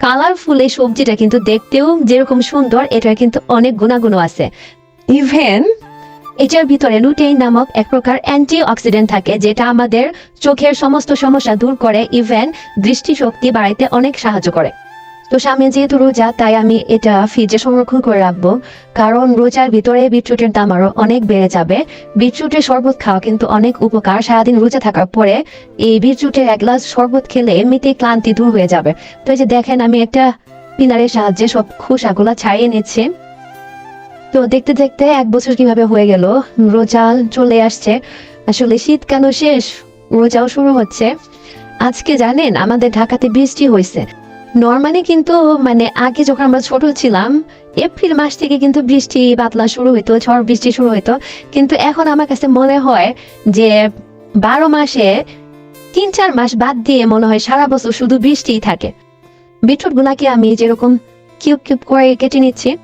Colourful এই সবজিটা কিন্তু দেখতেও যেরকম সুন্দর এটার কিন্তু অনেক গুণাগুণ আছে। ইভেন এটার ভিতরে লুটেইন নামক এক প্রকার অ্যান্টি অক্সিডেন্ট থাকে যেটা আমাদের চোখের সমস্ত সমস্যা দূর করে ইভেন দৃষ্টিশক্তি বাড়াইতে অনেক সাহায্য করে। তো সামনে যেহেতু রোজা, তাই আমি এটা ফ্রিজে সংরক্ষণ করে রাখব। কারণ রোজার ভিতরে বিটরুটের দাম আরও অনেক বেড়ে যাবে। বিটরুটের শরবত খাওয়া কিন্তু অনেক উপকার। সারাদিন রোজা থাকার পরে এই বিটরুটের এক গ্লাস শরবত খেলে এমনিতেই ক্লান্তি দূর হয়ে যাবে। তো এই যে দেখেন, আমি একটা পিলারের সাহায্যে সব খোসাগুলা ছাড়িয়ে নিচ্ছি। তো দেখতে দেখতে এক বছর কীভাবে হয়ে গেল, রোজা চলে আসছে। আসলে শীতকাল শেষ? রোজাও শুরু হচ্ছে। আজকে জানেন, আমাদের ঢাকাতে বৃষ্টি হয়েছে। নর্মালি কিন্তু মানে আগে যখন আমরা ছোট ছিলাম এপ্রিল মাস থেকে কিন্তু বৃষ্টি বাতলা শুরু হইতো, ঝড় বৃষ্টি শুরু হইতো। কিন্তু এখন আমার কাছে মনে হয় যে বারো মাসে তিন চার মাস বাদ দিয়ে মনে হয় সারা বছর শুধু বৃষ্টিই থাকে। বিটরুট গুলাকে আমি যেরকম কিউব কিউব করে কেটে নিচ্ছি।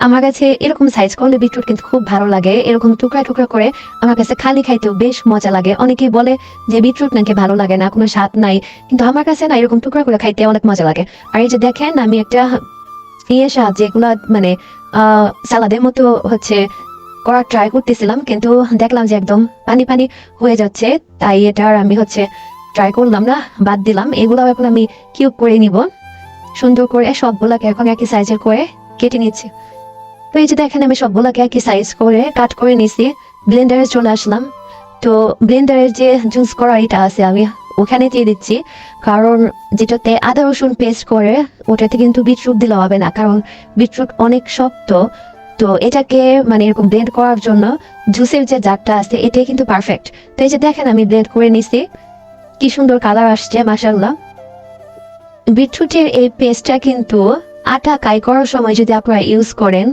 আমার কাছে এরকম সাইজ করলে বিটরুট কিন্তু খুব ভালো লাগে। এরকম টুকরা টুকরা করে আমার কাছে খালি খাইতেও বেশ মজা লাগে। অনেকেই বলে যে বিটরুট নাকি ভালো লাগে না, কোনো স্বাদ নাই। কিন্তু আমার কাছে না এরকম টুকরা করে খাইতে অনেক মজা লাগে। আর এই যে দেখেন, আমি একটা ইয়ে সাহায্যে এগুলো মানে সালাদের মতো হচ্ছে করার ট্রাই করতেছিলাম। কিন্তু দেখলাম যে একদম পানি পানি হয়ে যাচ্ছে। তাই এটার আমি হচ্ছে ট্রাই করলাম না, বাদ দিলাম। এগুলো এখন আমি কিউব করে নিব। সুন্দর করে সবগুলাকে এখন একই সাইজের করে কেটে নিচ্ছি। তো এই যে দেখেন আমি সবগুলোকে একই সাইজ করে কাট করে নিছি ব্লেন্ডারে চলে আসলাম। তো ব্লেন্ডারের যে জুস করা এটা আছে আমি ওখানে দিয়ে দিচ্ছি, কারণ যেটাতে আদা রসুন পেস্ট করে, ওটাতে কিন্তু বিটরুট দিলে হবে না, কারণ বিটরুট অনেক শক্ত। তো এটাকে মানে এরকম ব্লেন্ড করার জন্য জুসের যে জারটা আছে, এটাই কিন্তু পারফেক্ট তো এই যে দেখেন আমি ব্লেন্ড করে নিছি, কি সুন্দর কালার আসছে মাসাল্লাহ বিটরুটের এই পেস্টটা কিন্তু আটা কাই করার সময় যদি আপনারা ইউজ করেন,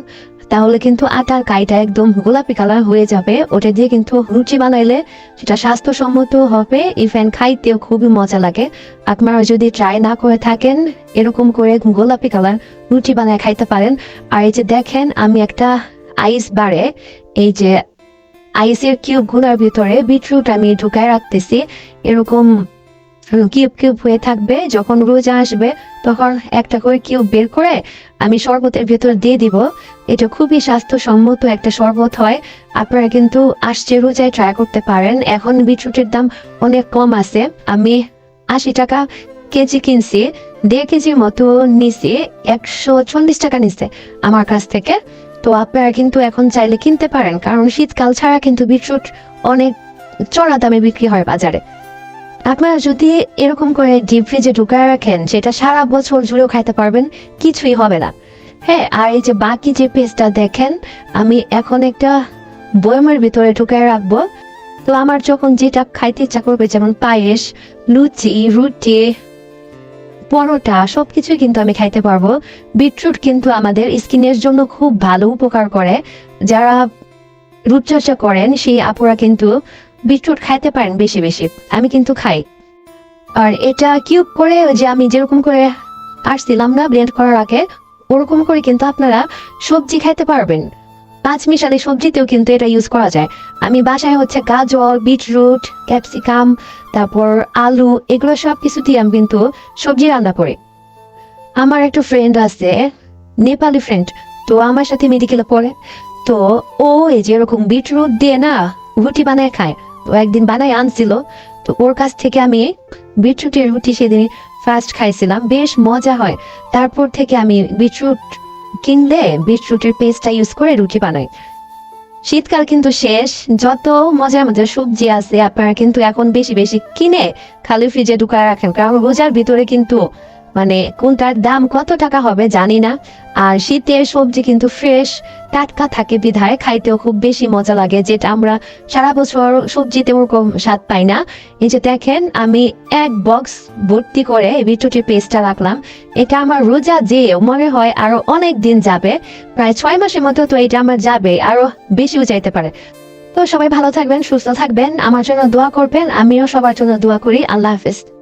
তাহলে কিন্তু আটার কাইটা একদম গোলাপি কালার হয়ে যাবে। ওটা দিয়ে কিন্তু রুচি বানাইলে সেটা স্বাস্থ্যসম্মত হবে ইভেন খাইতেও খুবই মজা লাগে। আপনারা যদি ট্রাই না করে থাকেন, এরকম করে গোলাপি কালার রুটি বানায় খাইতে পারেন। আর এই যে দেখেন, আমি একটা আইস বারে এই যে আইসের কিউবগুলার ভিতরে বিটরুট আমি ঢুকায় রাখতেছি। এরকম কিউব কিউব হয়ে থাকবে, যখন রোজা আসবে, তখন একটা করে কিউব বের করে আমি শরবতের ভেতর দিয়ে দিব। এটা খুবই স্বাস্থ্যসম্মত একটা শরবত হয়। আপনারা কিন্তু আসছে রোজায় ট্রাই করতে পারেন। এখন বিটরুটের দাম অনেক কম আছে। আমি আশি টাকা কেজি কিনছি, দেড় কেজির মতো নিছি, একশো চল্লিশ টাকা নিছে আমার কাছ থেকে। তো আপনারা কিন্তু এখন চাইলে কিনতে পারেন, কারণ শীতকাল ছাড়া কিন্তু বিটরুট অনেক চড়া দামে বিক্রি হয় বাজারে। আপনারা যদি এরকম করে ডিপ ফ্রিজে ঢুকায় রাখেন, সেটা সারা বছর জুড়েও খাইতে পারবেন, কিছুই হবে না। হ্যাঁ আর এই যে বাকি যে পেস্টটা দেখেন, আমি এখন একটা বয়মের ভিতরে ঢুকায় রাখব। তো আমার যখন যেটা খাইতে ইচ্ছা করবে, যেমন পায়েস, লুচি, রুটি, পরোটা, সবকিছুই কিন্তু আমি খাইতে পারব। বিটরুট কিন্তু আমাদের স্কিনের জন্য খুব ভালো উপকার করে। যারা রূপচর্চা করেন, সেই আপুরা কিন্তু বিটরুট খাইতে পারেন বেশি বেশি, আমি কিন্তু খাই। আর এটা কিউব করে যে আমি যেরকম করে আসছিলাম না ব্লেন্ড করার আগে, ওরকম করে কিন্তু আপনারা সবজি খাইতে পারবেন। পাঁচ মিশালি সবজিতেও কিন্তু এটা ইউজ করা যায়। আমি বাসায় হচ্ছে গাজর, বিটরুট, ক্যাপসিকাম, তারপর আলু, এগুলো সব কিছু দিয়ে আমি কিন্তু সবজি রান্না করি। আমার একটা ফ্রেন্ড আছে, নেপালি ফ্রেন্ড তো আমার সাথে মেডিকেলে পড়ে। তো ও এই যে এরকম বিটরুট দিয়ে না রুটি বানায় খায়। তো একদিন বানায় আনছিল। তো ওর কাছ থেকে আমি বিটরুটের রুটি সেদিন ফার্স্ট খাইছিলাম। বেশ মজা হয়। তারপর থেকে আমি বিটরুট কিনলে বিটরুটের পেস্টটা ইউজ করে রুটি বানাই। শীতকাল কিন্তু শেষ। যত মজার মজার সবজি আছে, আপনারা কিন্তু এখন বেশি বেশি কিনে খালি ফ্রিজে ঢুকায় রাখেন। কারণ রোজার ভিতরে কিন্তু মানে কোনটার দাম কত টাকা হবে জানি না। আর শীতের সবজি কিন্তু ফ্রেশ টাটকা থাকে বিধায় খাইতেও খুব বেশি মজা লাগে, যেটা আমরা সারা বছর সবজিতে ওরকম স্বাদ পাই না। এই যে দেখেন, আমি এক বক্স ভর্তি করে বিটরুটের পেস্টটা রাখলাম। এটা আমার রোজা যে মনে হয় আরও অনেক দিন যাবে। প্রায় ছয় মাসের মতো তো এটা আমার যাবে, আরও বেশিও যাইতে পারে। তো সবাই ভালো থাকবেন, সুস্থ থাকবেন, আমার জন্য দোয়া করবেন, আমিও সবার জন্য দোয়া করি। আল্লাহ হাফিজ।